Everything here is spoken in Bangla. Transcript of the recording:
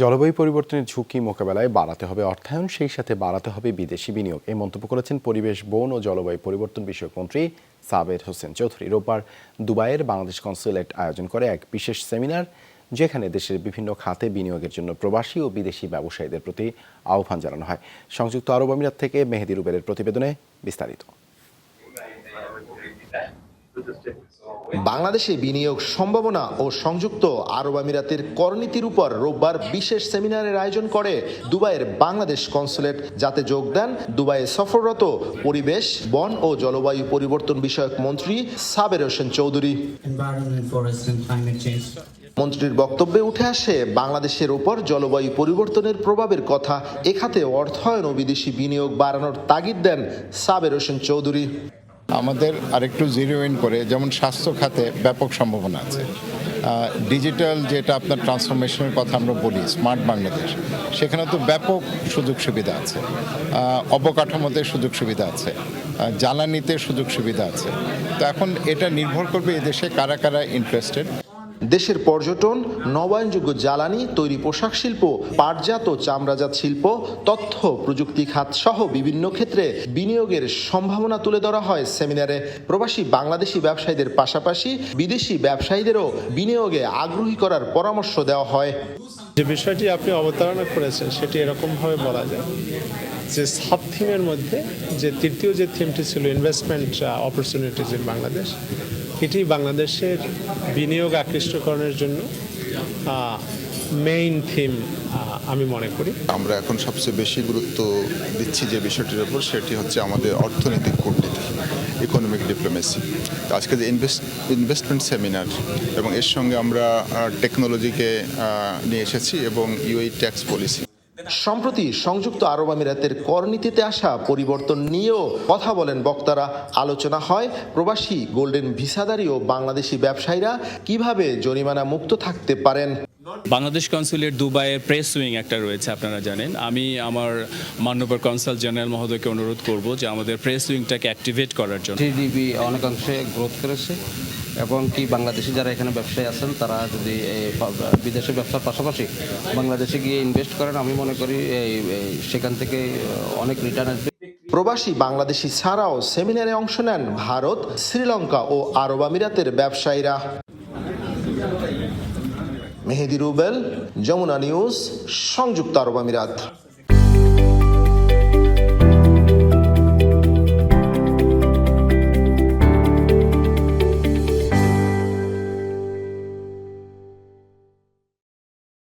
জলবায়ু পরিবর্তনের ঝুঁকি মোকাবেলায় বাড়াতে হবে অর্থায়ন, সেই সাথে বাড়াতে হবে বিদেশি বিনিয়োগ। এই মন্তব্য করেছেন পরিবেশ, বন ও জলবায়ু পরিবর্তন বিষয়ক মন্ত্রী সাবের হোসেন চৌধুরী। রোববার দুবাইয়ের বাংলাদেশ কনসুলেট আয়োজন করে এক বিশেষ সেমিনার, যেখানে দেশের বিভিন্ন খাতে বিনিয়োগের জন্য প্রবাসী ও বিদেশি ব্যবসায়ীদের প্রতি আহ্বান জানানো হয়। সংযুক্ত আরব আমিরাত থেকে মেহেদি রুবেলের প্রতিবেদনে বিস্তারিত। বাংলাদেশে বিনিয়োগ সম্ভাবনা ও সংযুক্ত আরব আমিরাতের করনীতির উপর রোববার বিশেষ সেমিনারের আয়োজন করে দুবাইয়ের বাংলাদেশ কনসুলেট যাতে যোগ দেন দুবাইয়ে সফররত পরিবেশ বন ও জলবায়ু পরিবর্তন বিষয়ক মন্ত্রী সাবের হোসেন চৌধুরী. মন্ত্রীর বক্তব্যে উঠে আসে বাংলাদেশের ওপর জলবায়ু পরিবর্তনের প্রভাবের কথা এ খাতে অর্থায়ন ও বিদেশি বিনিয়োগ বাড়ানোর তাগিদ দেন সাবের হোসেন চৌধুরী। আমাদের আরেকটু জিরো ইন করে, যেমন স্বাস্থ্য খাতে ব্যাপক সম্ভাবনা আছে। ডিজিটাল যেটা আপনার ট্রান্সফরমেশনের কথা আমরা বলি স্মার্ট বাংলাদেশ সেখানে তো ব্যাপক সুযোগ সুবিধা আছে। অবকাঠামোতে সুযোগ সুবিধা আছে জ্বালানিতে সুযোগ সুবিধা আছে। তো এখন এটা নির্ভর করবে এদেশে কারা কারা ইন্টারেস্টেড দেশের পর্যটন, নবায়নযোগ্য জ্বালানি, তৈরি পোশাক শিল্প, পাটজাত ও চামড়াজাত শিল্প, তথ্য, প্রযুক্তি খাত সহ বিভিন্ন ক্ষেত্রে বিনিয়োগের সম্ভাবনা তুলে ধরা হয় সেমিনারে। প্রবাসী বাংলাদেশি ব্যবসায়ীদের পাশাপাশি বিদেশি ব্যবসায়ীদেরও বিনিয়োগে আগ্রহী করার পরামর্শ দেওয়া হয়। যে বিষয়টি আপনি অবতারণা করেছেন, সেটি এরকমভাবে বলা যায় যে সাব থিমের মধ্যে যে তৃতীয় যে থিমটি ছিল ইনভেস্টমেন্ট অপরচুনিটিজ ইন বাংলাদেশ এটি বাংলাদেশের বিনিয়োগ আকৃষ্টকরণের জন্য মেইন থিম আমি মনে করি। আমরা এখন সবচেয়ে বেশি গুরুত্ব দিচ্ছি যে বিষয়টির উপর, সেটি হচ্ছে আমাদের অর্থনৈতিক কূটনীতি ইকোনমিক ডিপ্লোমেসি তো আজকে যে ইনভেস্ট ইনভেস্টমেন্ট সেমিনার এবং এর সঙ্গে আমরা টেকনোলজিকে নিয়ে এসেছি, এবং ইউএই ট্যাক্স পলিসি সম্প্রতি সংযুক্ত আরব আমিরাতের করনীতিতে আসা পরিবর্তন নিয়েও কথা বলেন বক্তারা। আলোচনা হয় প্রবাসী গোল্ডেন ভিসাদারী ও বাংলাদেশি ব্যবসায়ীরা কীভাবে জরিমানা মুক্ত থাকতে পারেন। বাংলাদেশ কনসুলেট দুবাইয়ের প্রেস উইং একটা রয়েছে আপনারা জানেন। আমি আমার মান্যবর কনসাল জেনারেল মহোদয়কে অনুরোধ করব যে আমাদের প্রেস উইংটাকে অ্যাক্টিভেট করার জন্য। জিডিপি অনেকাংশে গ্রোথ করেছে। এবং কি বাংলাদেশি যারা এখানে ব্যবসায়ী আছেন, তারা যদি বিদেশে ব্যবসার পাশাপাশি বাংলাদেশে গিয়ে ইনভেস্ট করেন, আমি মনে করি এই এই, সেখান থেকে অনেক রিটার্ন আসবে। প্রবাসী বাংলাদেশি ছাড়াও সেমিনারে অংশ নেন ভারত, শ্রীলঙ্কা ও আরব আমিরাতের ব্যবসায়ীরা। মেহেদি রুবেল, যমুনা নিউজ, সংযুক্ত আরব আমিরাত।